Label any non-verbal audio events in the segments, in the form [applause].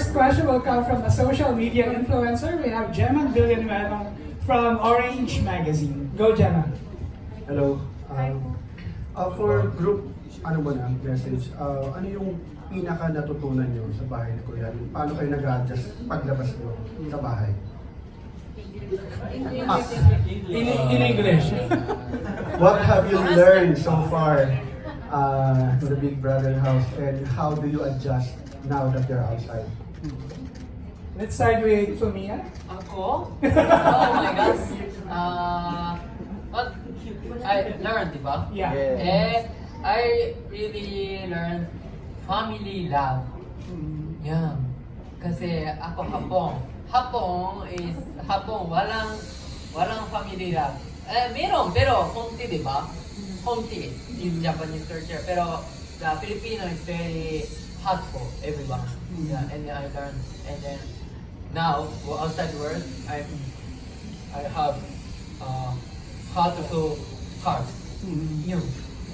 first question will come from a social media influencer. We have Gemma Villanueva from Orange Magazine. Go, Gemma. Hello. Um, uh, for group, ano ba na, message, uh, ano yung pinaka natutunan nyo sa bahay ni Kuya? Paano kayo nag-adjust paglabas nyo sa bahay? Ah, In, in English. what have you learned so far uh, to the Big Brother house and how do you adjust now that you're outside? Let's start with Fumia. Ako? oh my gosh. Uh, what I learned, di ba? Yeah. Eh, I really learned family love. Yeah. Kasi ako Hapong. Hapong is, Hapong, walang, walang family love. Eh, meron, pero konti, di ba? Konti is Japanese culture. Pero the Filipino is very hot for everyone. Yeah, and then I learned. And then now, go outside world, I'm, I have uh, heart to heart. You know,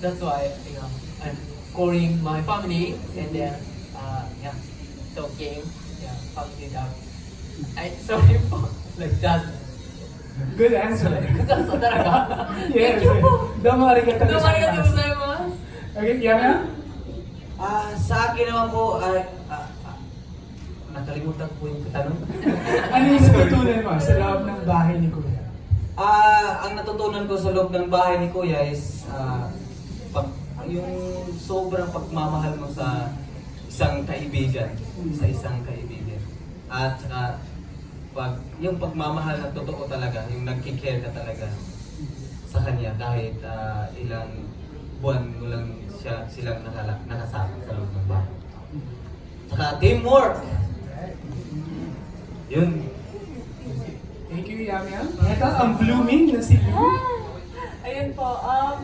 that's why you know I'm calling my family and then uh, yeah, talking, yeah, family love. I sorry po [laughs] like that. Good answer. [laughs] That's talaga. yes. Thank you po. Domo arigatou Domo arigatou gozaimasu. gozaimasu. Okay, Yana? Ah, sa akin naman po, ay, ah, ah, nakalimutan ko yung tanong. [laughs] Ano yung natutunan mo sa loob ng bahay ni Kuya? Ah, ang natutunan ko sa loob ng bahay ni Kuya is ah, pag, yung sobrang pagmamahal mo sa isang kaibigan, sa isang kaibigan. At saka, pag, yung pagmamahal na totoo talaga, yung nagkikare ka talaga sa kanya kahit ah, ilang buwan mo lang siya, silang nakala, nakasama sa loob ng bahay. Saka teamwork! Yun. Thank you, Yam Yam. Ito, ang blooming na si Blue. [laughs] Ayun po, um,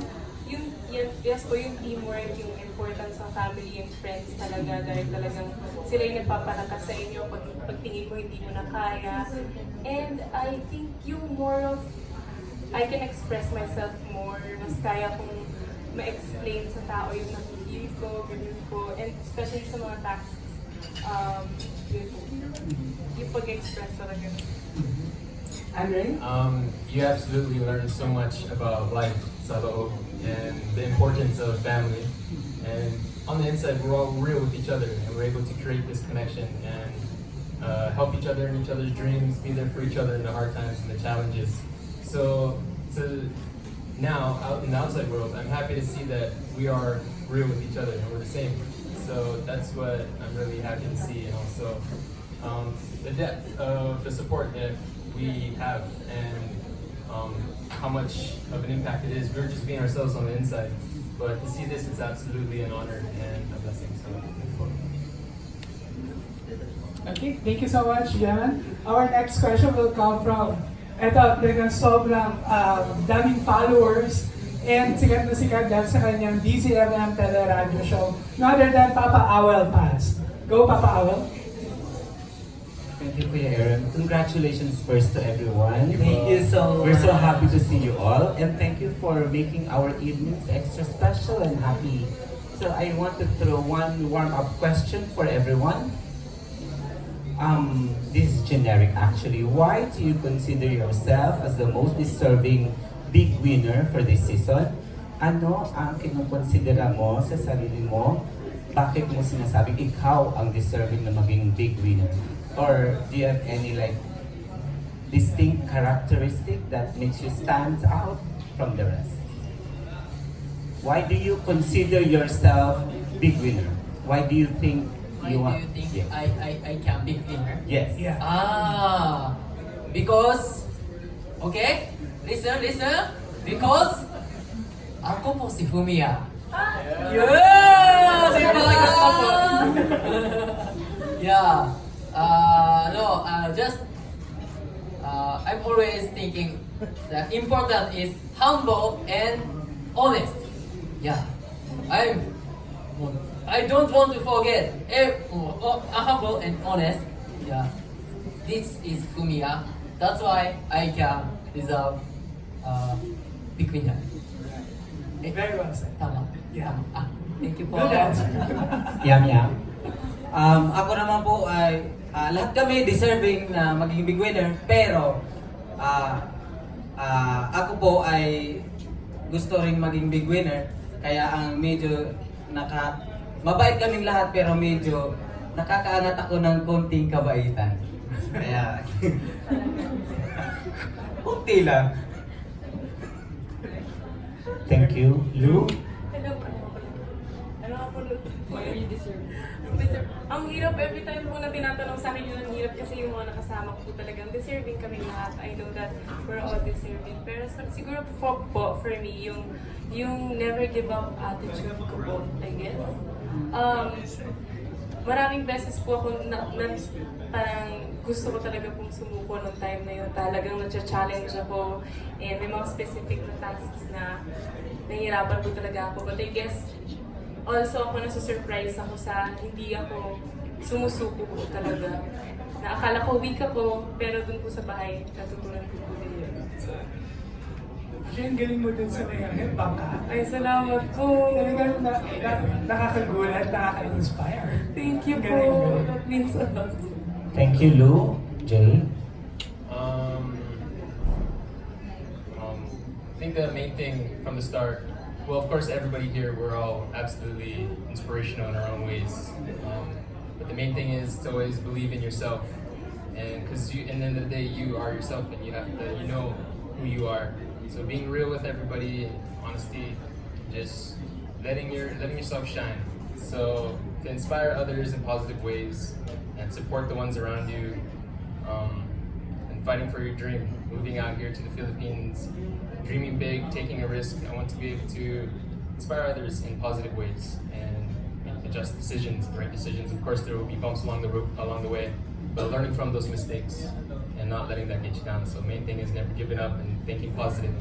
yung, yun, yes po, yung teamwork, yung importance ng family and friends talaga, dahil talagang sila yung nagpapalakas sa inyo pag pagtingin mo hindi mo na kaya. And I think yung more of, I can express myself more, mas kaya kong ma-explain sa tao yung nakikil ko, ganyan po, and especially sa mga tasks, um, yung pag-express talaga. Andre? Um, you absolutely learn so much about life, Salo, and the importance of family. And on the inside, we're all real with each other, and we're able to create this connection and uh, help each other in each other's dreams, be there for each other in the hard times and the challenges. So, to now out in the outside world, I'm happy to see that we are real with each other and we're the same. So that's what I'm really happy to see, and also um, the depth of the support that we have and um, how much of an impact it is. We're just being ourselves on the inside, but to see this is absolutely an honor and a blessing. So. Okay, thank you so much, Gemma. Our next question will come from, eto, talagang sobrang um, daming followers and sikat na sikat dahil sa kanyang DZMM Teleradio Show, no other than Papa Awel Paz. Go, Papa Awel. Thank you, Kuya Aaron. Congratulations first to everyone. Thank you so much. We're so happy to see you all. And thank you for making our evenings extra special and happy. So I want to throw one warm-up question for everyone. Um, this is generic actually. Why do you consider yourself as the most deserving big winner for this season? Ano ang kinukonsidera mo sa sarili mo? Bakit mo sinasabing ikaw ang deserving na maging big winner? Or do you have any like distinct characteristic that makes you stand out from the rest? Why do you consider yourself big winner? Why do you think Why you do want? you think Yeah. I, I, I can be winner? Yes. Yeah. Ah, because, okay, listen, listen, because ako po si Fumia. Yeah! Ba? [laughs] yeah. Uh, no, uh, just, uh, I'm always thinking the important is humble and honest. Yeah. I'm, I don't want to forget, eh, oh, oh, humble and honest. Yeah. This is Fumiya. That's why I can deserve uh, big winner. Eh, Very well said. Tama. Yeah. Ah, thank you po. Good answer. [laughs] Yam yam. Um, ako naman po ay lahat kami deserving na maging big winner, pero ah ah, ako po ay gusto ring maging big winner, kaya ang medyo naka mabait kaming lahat pero medyo nakakaangat ako ng konting kabaitan. Kaya [laughs] konti lang. Thank you. Lou? Hello po. Ano ako Why are you deserve? Ang hirap every time po na tinatanong sa akin yun, ang hirap kasi yung mga nakasama ko po talagang deserving kami lahat. I know that we're all deserving. Pero sa- siguro po, po for me, yung yung never give up attitude ko po, I guess. Um, maraming beses po ako na, na parang gusto ko talaga pong sumuko nung time na yun. Talagang na-challenge ako and may mga specific na tasks na nahihirapan po talaga ako. But I guess also ako nasa-surprise ako sa hindi ako sumusuko po talaga. Na akala ko weak ako, pero dun po sa bahay, natutunan ko po din yun. Actually, ang galing mo dun sa may hip hop ka. Ay, salamat po. Talagang na, na, nakakagulat, nakaka-inspire. Thank you po. Galing, galing. That means a lot. Thank you, Lou. Jay? Um, um, I think the main thing from the start, well, of course, everybody here, we're all absolutely inspirational in our own ways. Um, but the main thing is to always believe in yourself. And because you, and then the day you are yourself and you have to, you know who you are. So being real with everybody, honesty, just letting your, letting yourself shine. So to inspire others in positive ways and support the ones around you. Um, and fighting for your dream, moving out here to the Philippines, dreaming big, taking a risk. I want to be able to inspire others in positive ways and make the just decisions, the right decisions. Of course, there will be bumps along the road, along the way, but learning from those mistakes and not letting that get you down. So, main thing is never giving up and thinking positive.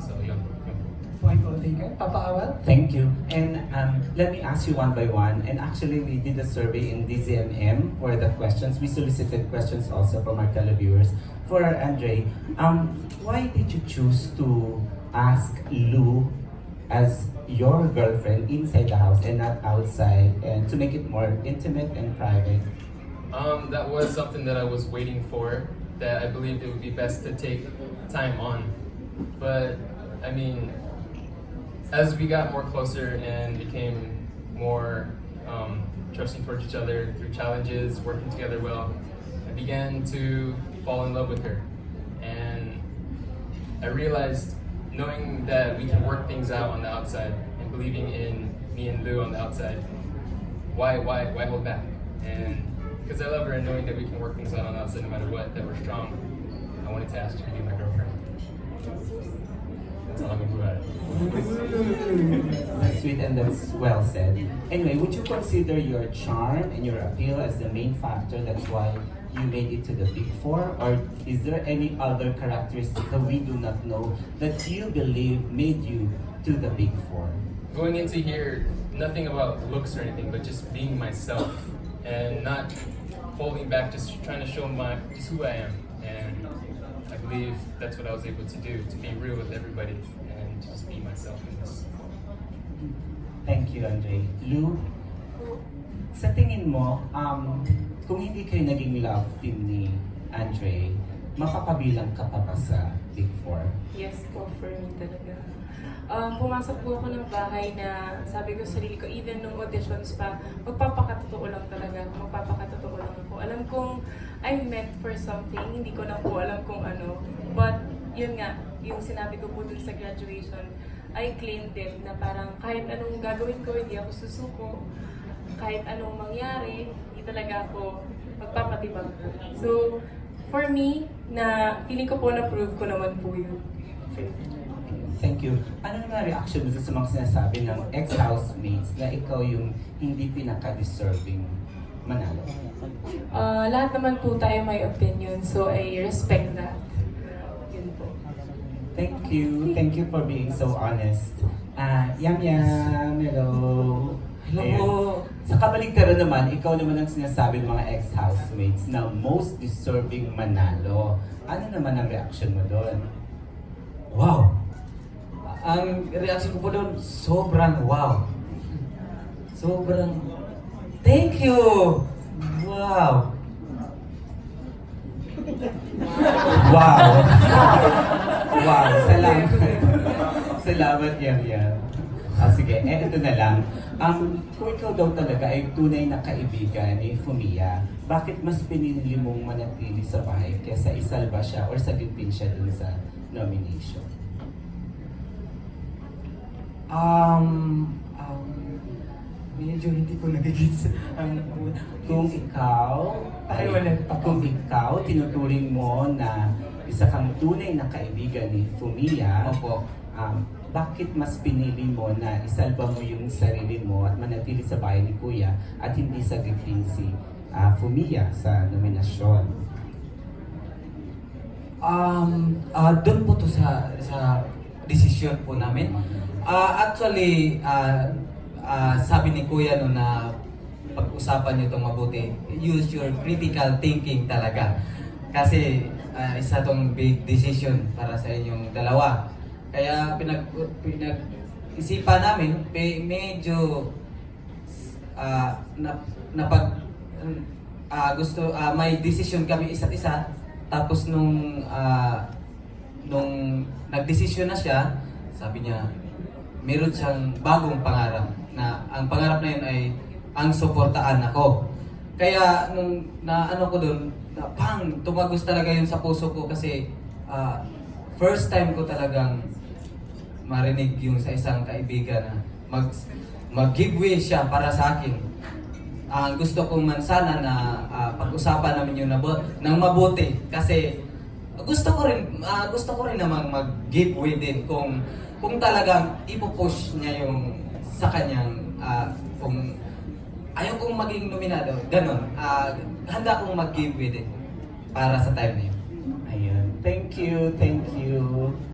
So, yun. yun. Point well taken. Papa Awal? Thank you. And um, let me ask you one by one. And actually, we did a survey in DZMM for the questions. We solicited questions also from our televiewers. For Andre, um, why did you choose to ask Lou as your girlfriend inside the house and not outside, and to make it more intimate and private? Um, that was something that I was waiting for. That I believed it would be best to take time on. But I mean, as we got more closer and became more um, trusting towards each other through challenges, working together well, I began to fall in love with her, and I realized knowing that we can work things out on the outside and believing in me and Lou on the outside why why why hold back? And because I love her and knowing that we can work things out on the outside no matter what, that we're strong, I wanted to ask you to be my girlfriend. That's all I'm gonna do. That's sweet and that's well said. Anyway, would you consider your charm and your appeal as the main factor that's why you made it to the Big Four? Or is there any other characteristic that we do not know that you believe made you to the Big Four? Going into here, nothing about looks or anything, but just being myself and not holding back, just trying to show my just who I am. And believe that's what I was able to do, to be real with everybody and just be myself in this. Thank you, Andre. Lou, sa tingin mo, um, kung hindi kayo naging love team ni Andre, mapapabilang ka pa ba sa Big Four? Yes po, for me talaga. Um, pumasok po ako ng bahay na sabi ko sa sarili ko, even nung auditions pa, magpapakatotoo lang talaga. Magpapakatotoo lang ako. Alam kong I'm meant for something, hindi ko na po alam kung ano. But, yun nga, yung sinabi ko po dun sa graduation, I claimed it na parang kahit anong gagawin ko, hindi ako susuko. Kahit anong mangyari, hindi talaga ako magpapatibag po. So, for me, na feeling ko po na-prove ko naman po yun. Thank you. Ano naman reaction mo sa mga sinasabi ng ex-housemates na ikaw yung hindi pinaka-deserving manalo? Ah, lahat naman po tayo may opinion, so I respect that. Yun po. Thank you. Thank you for being so honest. Ah, Yam Yam, hello. Hello. Sa kabaligtaran naman, ikaw naman ang sinasabi ng mga ex-housemates na most deserving manalo. Ano naman ang reaction mo doon? Wow! Ang reaction ko po doon, sobrang wow. Sobrang, thank you! Wow! Wow! wow, salamat. salamat, Yam Yam. Ah, sige, eh, ito na lang. Um, kung ikaw daw talaga ay tunay na kaibigan ni Fumia, bakit mas pinili mong manatili sa bahay kaysa isalba siya or sagutin siya dun sa nomination? Um, um, medyo hindi ko nagigits. [laughs] Um, Kung ikaw, Ay, wala pa. kung ikaw, tinuturing mo na isa kang tunay na kaibigan ni Fumia, Opo. um, bakit mas pinili mo na isalba mo yung sarili mo at manatili sa bahay ni Kuya at hindi sagutin si ah, Fumia sa nominasyon? Um, ah doon po to sa sa desisyon po namin. Ah actually, ah ah, sabi ni Kuya no na pag-usapan niyo itong mabuti, use your critical thinking talaga. Kasi ah, isa tong big decision para sa inyong dalawa. Kaya pinag pinag-isipan namin, pe- medyo ah na, napag ah, gusto ah, may decision kami isa't isa tapos nung ah, nung nagdesisyon na siya sabi niya meron siyang bagong pangarap na ang pangarap na yun ay ang suportaan ako kaya nung na ano ko doon na pang tumagos talaga yun sa puso ko kasi ah, first time ko talagang marinig yung sa isang kaibigan na mag mag-giveaway siya para sa akin. Ang gusto ko man sana na ah, pag-usapan namin yung nabo, ng mabuti kasi gusto ko rin ah, gusto ko rin namang mag-giveaway din kung kung talagang ipupush niya yung sa kanyang ah, kung ayaw kong maging nominado, ganun. ah, handa akong mag-giveaway din para sa time na yun. Ayun. Thank you, thank you.